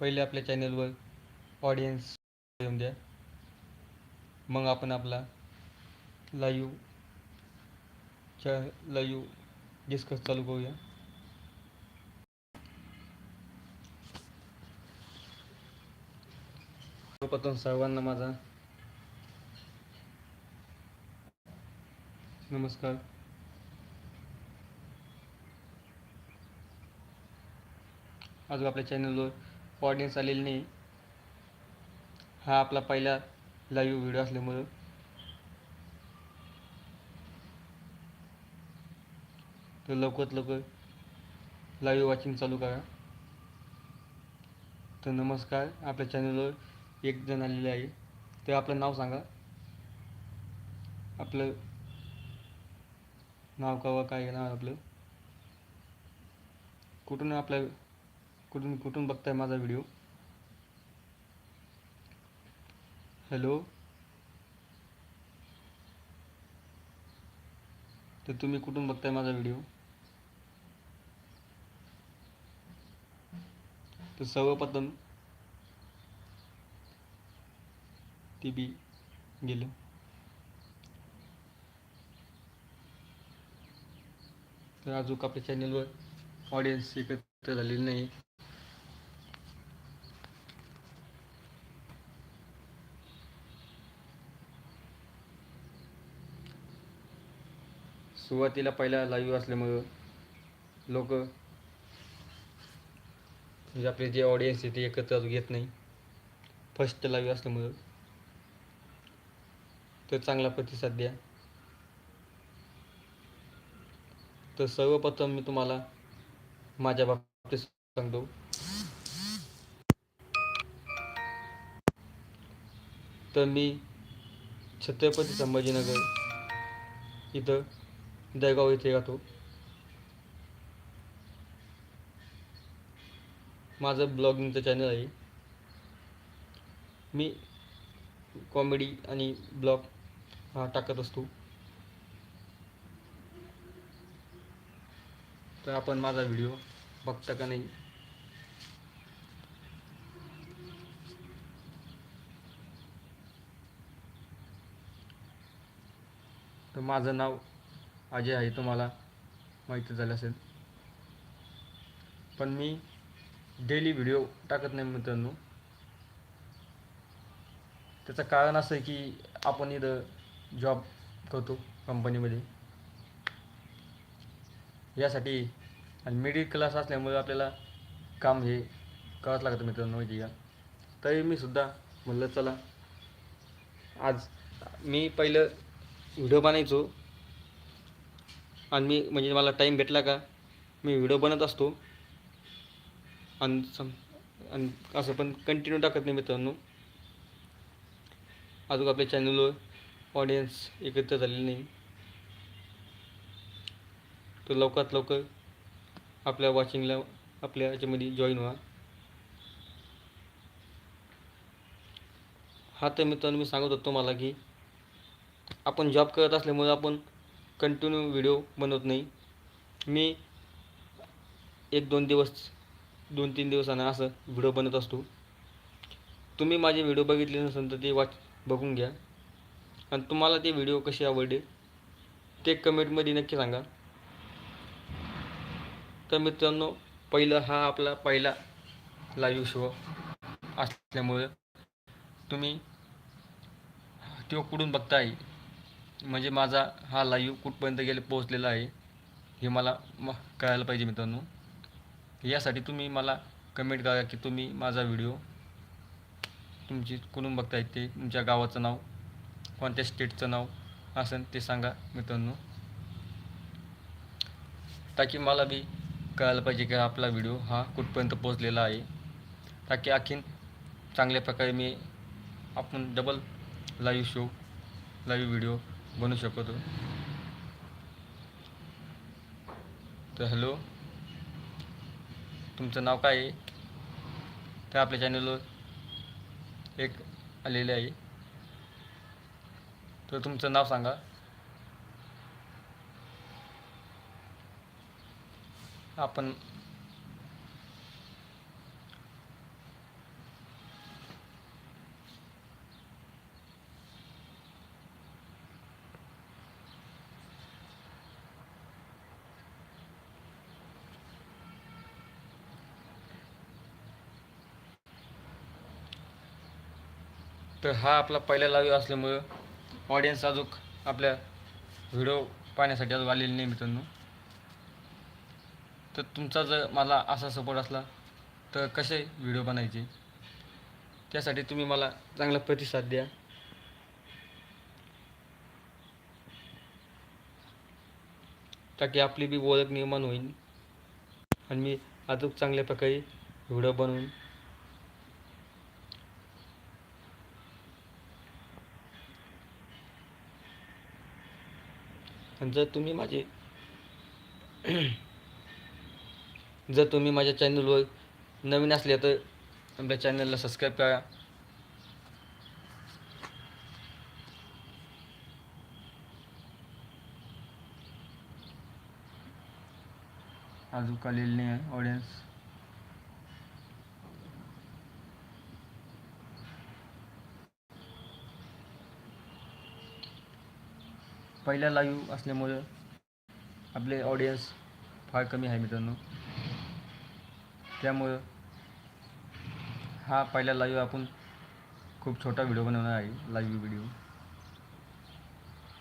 पहिले आपल्या चॅनलवर ऑडियन्स येऊन द्या. मग आपण आपला लाईव्ह च्या लाईव्ह डिस्कस चालू करूया. सर्वप्रथम सर्वांना माझा नमस्कार. आज आपल्या चॅनलवर ऑडियन्स आलेले नाही. हा आपला पहिला लाईव्ह व्हिडिओ असल्यामुळं. तर लवकरात लवकर लाईव्ह वॉचिंग चालू करा. तर नमस्कार आपल्या चॅनलवर एक जण आलेले आहे. ते आपलं नाव सांगा. आपलं नाव कवा काय नाव आपलं? कुठून आपल्या कुठून कुठून बघताय माझा व्हिडिओ? हॅलो? तर तुम्ही कुठून बघताय माझा व्हिडिओ? तर सर्वप्रथम टी बी गेलं. तर अजून आपल्या चॅनलवर ऑडियन्स एकत्र झालेली नाही. सुरुवातीला पहिला लाईव्ह असल्यामुळं लोक म्हणजे आपले जे ऑडियन्स आहे ते एकत्र येत नाही. फर्स्ट लाईव्ह असल्यामुळं तर चांगला प्रतिसाद द्या. तर सर्वप्रथम मी तुम्हाला माझ्या बाबतीत सांगतो. तर मी छत्रपती संभाजीनगर इथं दहगाव येथे राहतो माझं ब्लॉगिंगचं चॅनल आहे. मी कॉमेडी आणि ब्लॉग हा टाकत असतो. तर आपण माझा व्हिडिओ बघता का नाही? तर माझं नाव अजय आहे तुम्हाला माहिती झालं असेल. पण मी डेली व्हिडिओ टाकत नाही मित्रांनो. त्याचं कारण असं आहे की आपण इथं जॉब करतो कंपनीमध्ये यासाठी आणि मिडिल क्लास असल्यामुळे आपल्याला काम हे करावंच लागतं मित्रांनो माहिती का? तरी मी सुद्धा म्हणलं चला. आज मी पहिलं व्हिडिओ बनायचो. आणि मी म्हणजे मला टाईम भेटला का? मी व्हिडिओ बनत असतो. आणि सम आणि असं पण कंटिन्यू टाकत नाही मित्रांनो. अजून आपल्या चॅनलवर ऑडियन्स एकत्र झालेली नाही. तर लवकरात लवकर आपल्या वॉचिंगला आपल्या याच्यामध्ये जॉईन व्हा. हा तर मित्रांनो मी सांगत होतो मला की आपण जॉब करत असल्यामुळे आपण कंटिन्यू व्हिडिओ बनवत नाही. मी एक दोन दिवस दोन तीन दिवसांना असं व्हिडिओ बनत असतो. तुम्ही माझे व्हिडिओ बघितले नसेल तर ते वाच बघून घ्या. आणि तुम्हाला ते व्हिडिओ कसे आवडले ते कमेंटमध्ये नक्की सांगा. तर मित्रांनो पहिलं हा आपला पहिला लाईव्ह शो असल्यामुळे तुम्ही तो कुठून बघताय? म्हणजे माझा हा लाईव्ह कुठपर्यंत गेले पोहोचलेला आहे हे मला म कळायला पाहिजे मित्रांनो. यासाठी तुम्ही मला कमेंट करा की तुम्ही माझा व्हिडिओ तुमची कुठून बघताय ते तुमच्या गावाचं नाव कोणत्या स्टेटचं नाव असेल ते सांगा मित्रांनो. ताकी मला बी कळायला पाहिजे की आपला व्हिडिओ हा कुठपर्यंत पोहोचलेला आहे. ताकी आखीन चांगल्या प्रकारे मी आपण double live show live video बनू शकतो. तर हॅलो तुमचं नाव काय आहे? ते आपल्या चॅनलवर एक आलेले आहे. तर तुमचं नाव सांगा. आपण तर हा आपला पहिला लाईव्ह असल्यामुळं ऑडियन्स अजून आपल्या व्हिडिओ पाहण्यासाठी अजून आलेले नाही मित्रांनो. तर तुमचा जर मला असा सपोर्ट असला तर कसे व्हिडिओ बनायचे? त्यासाठी तुम्ही मला चांगला प्रतिसाद द्या. ताकी आपली बी ओळख निर्माण होईल. आणि मी अजून चांगल्या प्रकारे व्हिडिओ बनवून आणि जर तुम्ही माझे जर तुम्ही माझ्या चॅनलवर नवीन असले तर आपल्या चॅनलला सबस्क्राईब करा. अजून आलेले नाही आहे ऑडियन्स पहिला लाईव्ह असल्यामुळं आपले ऑडियन्स फार कमी आहे मित्रांनो. त्यामुळं हा पहिला लाईव्ह आपण खूप छोटा व्हिडिओ बनवणार आहे लाईव्ह व्हिडिओ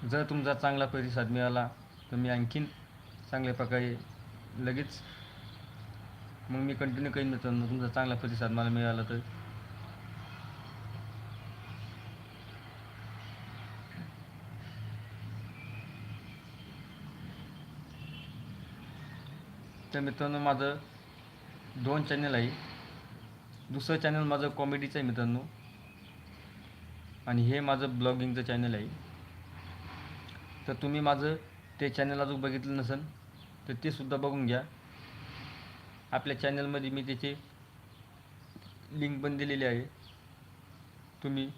जर तुमचा चांगला प्रतिसाद मिळाला तर मी आणखीन चांगल्या प्रकारे लगेच मग मी कंटिन्यू करीन मित्रांनो. तुमचा चांगला प्रतिसाद मला मिळाला तर. तर मित्रांनो माझं दोन चॅनल आहे. दुसरं चॅनल माझं कॉमेडीचं आहे मित्रांनो. आणि हे माझं ब्लॉगिंगचं चॅनल आहे. तर तुम्ही माझं ते चॅनल अजून बघितलं नसेल तर ते सुद्धा बघून घ्या. आपल्या चॅनलमध्ये मी त्याचे लिंक पण दिलेली आहे. तुम्ही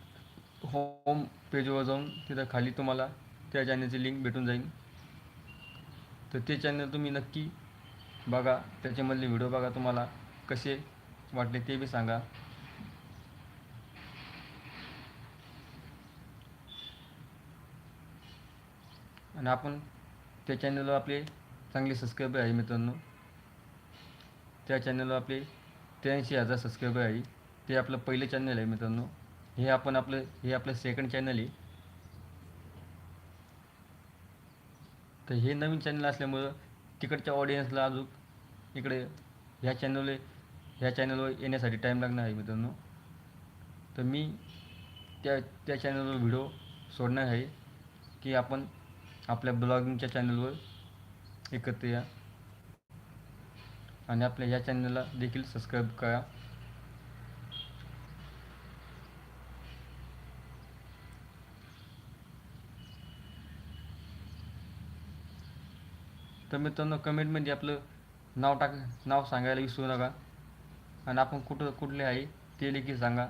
होम पेजवर जाऊन तिथं खाली तुम्हाला त्या चॅनलची लिंक भेटून जाईल. तर ते चॅनल तुम्ही नक्की बघा त्याच्यामधले व्हिडिओ बघा तुम्हाला कसे वाटले ते बी सांगा. आणि आपण त्या चॅनलवर आपले चांगले सबस्क्रायबर आहे मित्रांनो. त्या चॅनलवर आपले त्र्याऐंशी हजार सबस्क्रायबर आहे. ते आपलं पहिलं चॅनल आहे मित्रांनो. हे आपण आपलं हे आपलं सेकंड चॅनल आहे. तर हे नवीन चॅनल असल्यामुळं तिकडच्या ऑडियन्सला अजून इकडे ह्या चॅनल ह्या चॅनलवर येण्यासाठी टाईम लागणार आहे मित्रांनो. तर मी त्या त्या चॅनलवर व्हिडिओ सोडणार आहे की आपण आपल्या ब्लॉगिंगच्या चॅनलवर एकत्र या. आणि आपल्या ह्या चॅनलला देखील सबस्क्राईब करा. तर मित्रांनो कमेंटमध्ये आपलं नाव टाक नाव सांगायला विसरू नका. आणि आपण कुठं कुठले आहे ते देखील सांगा.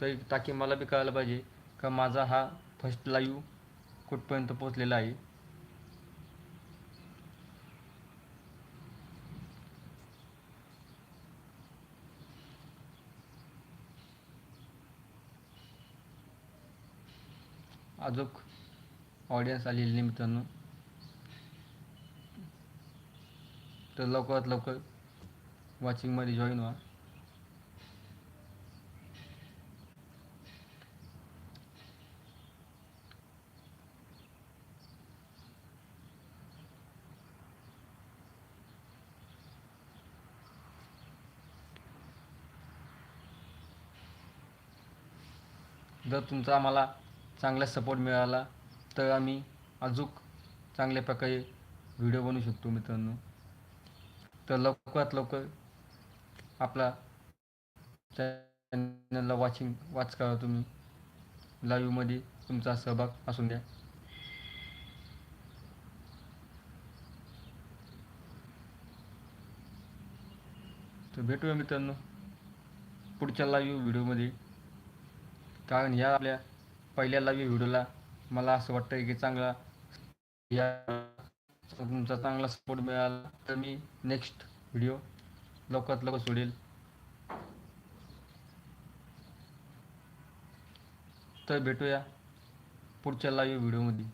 तर ताकी मला बी कळायला पाहिजे का माझा हा फर्स्ट लाईव्ह कुठपर्यंत पोचलेला आहे. अजूक ऑडियन्स आलेली मित्रांनो. तर लवकरात लवकर वॉचिंगमध्ये जॉईन व्हा. जर तुमचा आम्हाला चांगला सपोर्ट मिळाला तर आम्ही अजून चांगल्या प्रकारे व्हिडिओ बनवू शकतो मित्रांनो. तर लवकरात लवकर आपला चॅनलला वॉचिंग वाच करा तुम्ही. लाईव्हमध्ये तुमचा सहभाग असून द्या. तर भेटूया मित्रांनो पुढच्या लाईव्ह व्हिडिओमध्ये. कारण ह्या आपल्या पहिल्या लाईव्ह व्हिडिओला मला असं वाटतं की चांगला या तुमचा चांगला सपोर्ट मिळाला तर मी नेक्स्ट व्हिडिओ लवकरात लवकर सोडेल. तर भेटूया पुढच्या लाईव्ह व्हिडिओमध्ये